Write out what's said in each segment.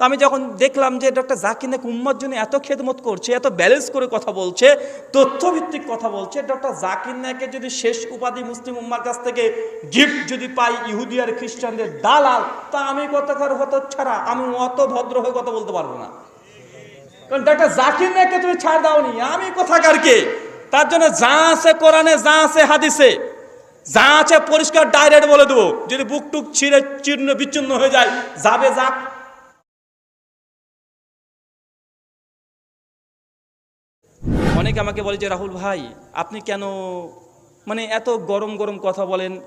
তো আমি যখন দেখলাম যে ডক্টর জাকির নায়ক উম্মার জন্য এত খেদমত করছে, এত ব্যালেন্স করে কথা বলছে, তথ্যভিত্তিক কথা বলছে, ডক্টর জাকির নায়কের যদি শেষ উপাধি মুসলিম উম্মার কাছ থেকে গিফট যদি পাই ইহুদি আর খ্রিস্টানদের দালাল, তা আমি কথাকার হতো ছাড়া আমি অত ভদ্র হয়ে কথা বলতে পারব না। কারণ ডক্টর জাকির নায়ককে তুমি ছাড় দাওনি, আমি কোথাকার কে? তার জন্য যা আছে কোরআনে, যা আছে হাদিসে, যা আছে পরিষ্কার ডাইরেক্ট বলে দেবো। যদি বুক টুক ছিঁড়ে চীর্ণ বিচ্ছিন্ন হয়ে যায়, যাবে যাক। অনেকে আমাকে বলে যে, রাহুল ভাই, আপনি কেন মানে এত গরম গরম কথা বলেন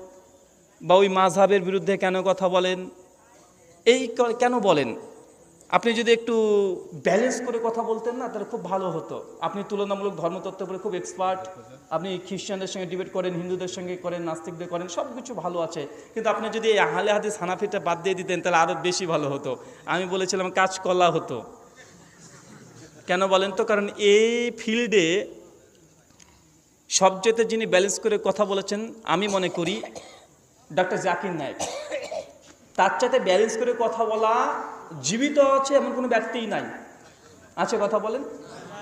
বা ওই মাঝহাবের বিরুদ্ধে কেন কথা বলেন? এই কেন বলেন? আপনি যদি একটু ব্যালেন্স করে কথা বলতেন না, তাহলে খুব ভালো হতো। আপনি তুলনামূলক ধর্মতত্ত্বের উপরে খুব এক্সপার্ট আপনি খ্রিস্টানদের সঙ্গে ডিবেট করেন, হিন্দুদের সঙ্গে করেন, নাস্তিকদের করেন সব কিছু ভালো আছে। কিন্তু আপনি যদি এই আহলে হাদিস হানাফিটা বাদ দিয়ে দিতেন, তাহলে আরও বেশি ভালো হতো। আমি বলেছিলাম কাজ কলা হতো। কেন বলেন তো? কারণ এই ফিল্ডে সবচেয়ে যিনি ব্যালেন্স করে কথা বলেছেন, আমি মনে করি ডক্টর জাকির নায়ক। তার চাইতে ব্যালেন্স করে কথা বলা জীবিত আছে এমন কোনো ব্যক্তিই নাই। আছে কথা বলেন?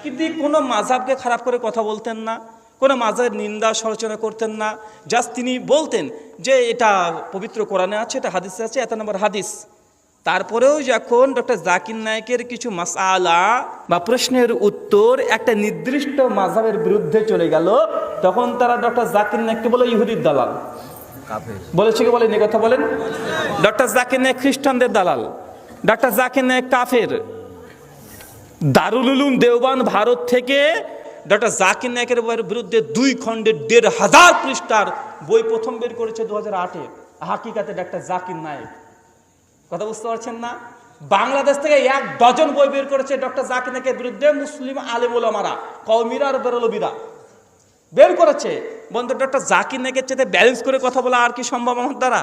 কিন্তু কোনো মাঝাবকে খারাপ করে কথা বলতেন না, কোনো মাঝের নিন্দা সমালোচনা করতেন না। জাস্ট তিনি বলতেন যে, এটা পবিত্র কোরআনে আছে, এটা হাদিসে আছে, এত নম্বর হাদিস। তারপরেও যখন ডক্টর জাকির নায়কের কিছু মাসালা বা প্রশ্নের উত্তর একটা নির্দিষ্ট মাঝাবের বিরুদ্ধে চলে গেল তখন তারা ডক্টর জাকির নায়ককে বলে ইহুদির দালাল। বলেছে কি বলেন কথা বলেন? ডক্টর জাকির নায়ক খ্রিস্টানদের দালাল ডক্টর জাকির নায়ক কাফের। দারুল উলুম দেওবান ভারত থেকে ডক্টর জাকির নায়কের বিরুদ্ধে দুই খণ্ডের দেড় হাজার পৃষ্ঠার বই প্রথম বের করেছে দু হাজার আটে। হাকিকাতে ডক্টর জাকির নায়ক। কথা বুঝতে পারছেন না? বাংলাদেশ থেকে এক ডজন বই বের করেছে ডক্টর জাকির নায়কের বিরুদ্ধে মুসলিম আলেমুলামারা কৌমিরা আর বেরলবিরা। বের করেছে। বন্ধু, ডক্টর জাকির নায়কের চেয়ে ব্যালেন্স করে কথা বলা আর কি সম্ভব আমার দ্বারা?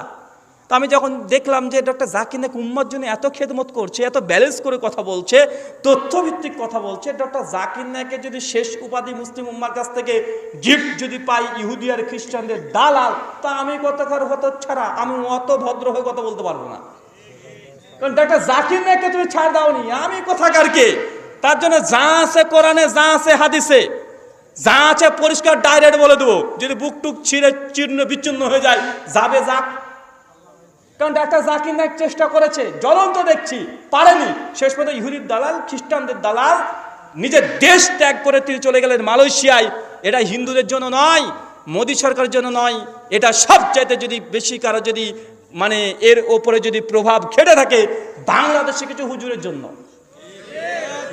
তো আমি যখন দেখলাম যে ডক্টর জাকির নায়ক উম্মার জন্য এত খেদমত করছে, এত ব্যালেন্স করে কথা বলছে, তথ্যভিত্তিক কথা বলছে, ডক্টর জাকির নায়কের যদি শেষ উপাধি মুসলিম উম্মার কাছ থেকে গিফট যদি পাই ইহুদি আর খ্রিস্টানদের দালাল, তা আমি কথাকার হতো ছাড়া আমি অত ভদ্র হয়ে কথা বলতে পারব না। কারণ ডক্টর জাকির নায়ককে তুমি ছাড় দাওনি। আমি কোথাকার কে? তার জন্য যা আছে কোরআনে, যা আছে হাদিসে, যা আছে পরিষ্কার ডাইরেক্ট বলে দেবো। যদি বুক টুক ছিঁড়ে চীর্ণ বিচ্ছিন্ন হয়ে যায়, যাবে, যাক। কারণ ডাক্তার জাকির নায়ক চেষ্টা করেছে, জ্বলন্ত দেখছি, পারেনি। শেষ পর্যন্ত ইহুদির দালাল, খ্রিস্টানদের দালাল, নিজের দেশ ত্যাগ করে তিনি চলে গেলেন মালয়েশিয়ায়। এটা হিন্দুদের জন্য নয়, মোদী সরকারের জন্য নয়। এটা সবচাইতে যদি বেশি কারও যদি মানে এর ওপরে যদি প্রভাব খেটে থাকে, বাংলাদেশে কিছু হুজুরের জন্য।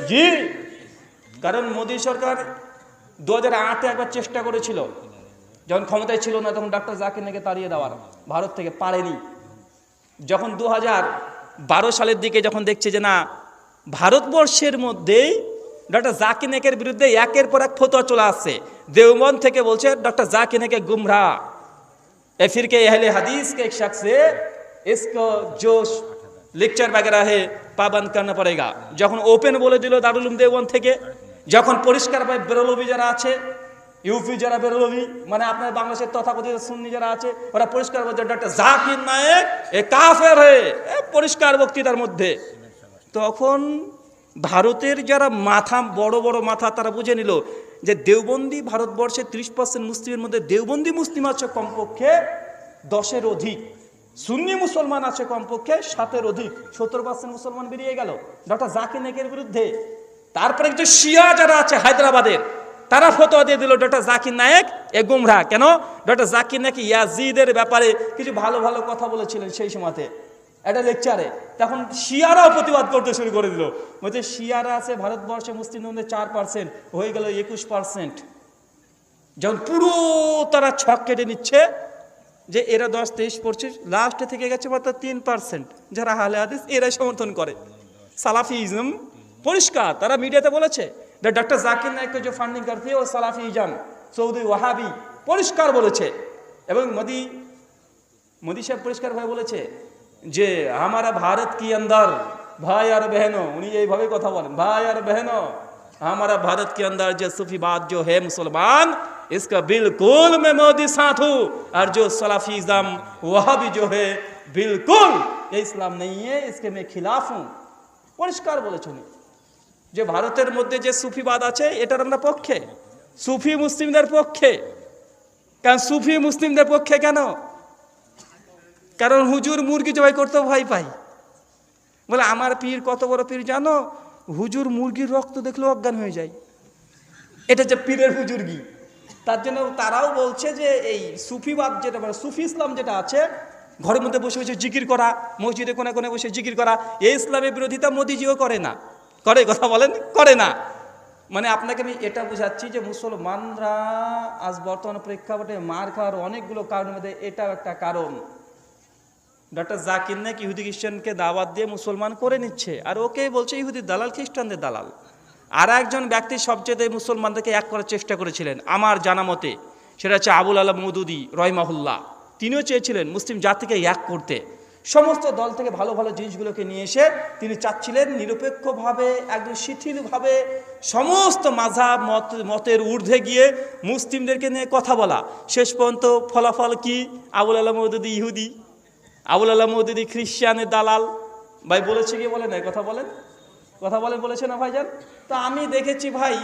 জি। কারণ মোদী সরকার দু হাজার আটে একবার চেষ্টা করেছিল। যখন ক্ষমতায় ছিল না, তখন ডাক্তার জাকির নাকি তাড়িয়ে দেওয়ার। ভারত থেকে পারেনি। যখন দু হাজার বারো সালের দিকে যখন দেখছে যে না, ভারতবর্ষের মধ্যেই ডক্টর জাকির নাকের বিরুদ্ধে একের পর এক ফতোয়া চলে আসছে। দেওবন্দ থেকে বলছে ডক্টর জাকির নাকে গুমরা ए फिर के अहले हदीस के एक शख्स है इसको जो लेक्चर वगैरह है पाबंद करना पड़ेगा যখন ওপেন বলে দিল দারুল উলুম দেওবন্দ থেকে যখন পরিষ্কার ভাবে বেরোলবি যারা আছে ইউপি যারা বেরোলবি মানে আপনার বাংলাদেশের তথাকথিত সুন্নি যারা আছে ওরা পরিষ্কার বলছে ডক্টর জাকির নায়েক এ কাফের হয়ে এ পরিষ্কার বক্তৃতার মধ্যে তখন ভারতের যারা মাথা বড় বড় মাথা তারা বুঝে নিল যে দেওবন্দি ভারতবর্ষে ত্রিশ পার্সেন্ট মুসলিমের মধ্যে দেওবন্দি মুসলিম আছে কমপক্ষে দশের অধিক। সুন্নি মুসলমান আছে কমপক্ষে সাতের অধিক। সত্তর পার্সেন্ট মুসলমান বেরিয়ে গেল। ডক্টর জাকির নাকের বিরুদ্ধে। তারপরে কিছু শিয়া যারা আছে হায়দ্রাবাদের, তারা ফতোয়া দিয়ে দিল, ডক্টর জাকির নায়েক, এ গুমরা। কেন? ডক্টর জাকির নাকি ইয়াজিদের ব্যাপারে কিছু ভালো ভালো কথা বলেছিলেন সেই সময়তে। একটা লেকচারে তখন শিয়ারাও প্রতিবাদ করতে শুরু করে দিল। বলছে, শিয়ারা আছে, ভারতবর্ষে মুসলিমদের চার পার্সেন্ট হয়ে গেল একুশ পার্সেন্ট যখন পুরো তারা ছক কেটে নিচ্ছে যে এরা দশ, তেইশ পড়ছে লাস্টে থেকে গেছে মাত্র তিন পার্সেন্ট যারা হালে হাদিস, এরাই সমর্থন করে। সালাফিজম পরিষ্কার। তারা মিডিয়াতে বলেছে ডক্টর জাকির নায়ককে যে ফান্ডিং করতে ও সালাফিজম, সৌদি ওয়াহাবি পরিষ্কার বলেছে। এবং মোদি মোदी সাহেব পরিষ্কার ভাবে বলেছে যে हमारा भारत की अंदर भाई और बहनों उन्हीं এইভাবে কথা বলেন भाई और बहनों हमारा भारत के अंदर जो सूफीबाद जो है मुसलमान इसका बिल्कुल मैं मोदी साथ हूँ और जो सलाफिज्म वह भी जो है बिल्कुल ये इस्लाम नहीं है इसके मैं खिलाफ हूँ পরিষ্কার বলেছেন উনি। যে ভারতের মধ্যে যে সুফিবাদ আছে এটার আমরা পক্ষে সুফি মুসলিমদের পক্ষে কারণ সুফি মুসলিমদের পক্ষে কেন কারণ হুজুর মুরগি জবাই করতে ভয় পাই বলে, আমার পীর কত বড় পীর জানো? হুজুর মুরগির রক্ত দেখলে অজ্ঞান হয়ে যায়। এটা যে পীরের হুজুরগি। তার জন্য তারাও বলছে যে, এই সুফিবাদ যেটা মানে সুফি ইসলাম যেটা আছে, ঘরের মধ্যে বসে বসে জিকির করা, মসজিদে কোনে কোনে বসে জিকির করা, এই ইসলামের বিরোধিতা মোদিজিও করে না। করে কথা বলেন? করে না। মানে আপনাকে আমি এটা বোঝাচ্ছি যে, মুসলমানরা আজ বর্তমান প্রেক্ষাপটে মার খাওয়ার অনেকগুলো কারণের মধ্যে এটাও একটা কারণ। ডক্টর জাকির নাকি ইহুদি খ্রিস্টানকে দাওয়াত দিয়ে মুসলমান করে নিচ্ছে? আর ওকে বলছে ইহুদি দালাল, খ্রিস্টানদের দালাল। আর একজন ব্যক্তি সবচেয়ে মুসলমানদেরকে এক করার চেষ্টা করেছিলেন, আমার জানা মতে, সেটা হচ্ছে আবুল আলম মৌদুদি রয়মাহুল্লাহ তিনিও চেয়েছিলেন মুসলিম জাতিকে এক করতে। সমস্ত দল থেকে ভালো ভালো জিনিসগুলোকে নিয়ে এসে তিনি চাচ্ছিলেন নিরপেক্ষভাবে, একদম শিথিলভাবে সমস্ত মাঝাব মত, মতের ঊর্ধ্বে গিয়ে মুসলিমদেরকে নিয়ে কথা বলা। শেষ পর্যন্ত ফলাফল কি? আবুল আলম মৌদুদি ইহুদি। আবুল আল্লাহ মৌদুদি খ্রিস্টানের দালাল। ভাই বলেছে কি, বলে না কথা বলেন। কথা বলেন, বলেছে না ভাইজান? তো আমি দেখেছি ভাই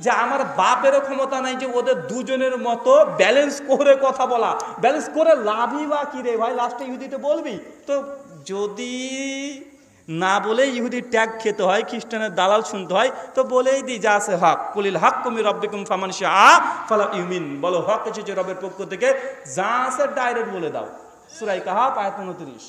যে আমার বাপেরও ক্ষমতা নাই যে ওদের দুজনের মতো ব্যালেন্স করে কথা বলা। ব্যালেন্স করে লাভই বা কি রে ভাই? লাস্টে ইহুদিতে বলবি? তো যদি না বলে ইহুদি ট্যাগ খেতে হয়, খ্রিস্টানের দালাল শুনতে হয়, তো বলেই দি যা আছে হক। কুলিল হক কুমি রব্বিকুম ফামান আ ফালা ইউমিন। বলো, হক এসেছে রবের পক্ষ থেকে। যা আছে ডাইরেক্ট বলে দাও। সুরাই কাহা আয়াত উনত্রিশ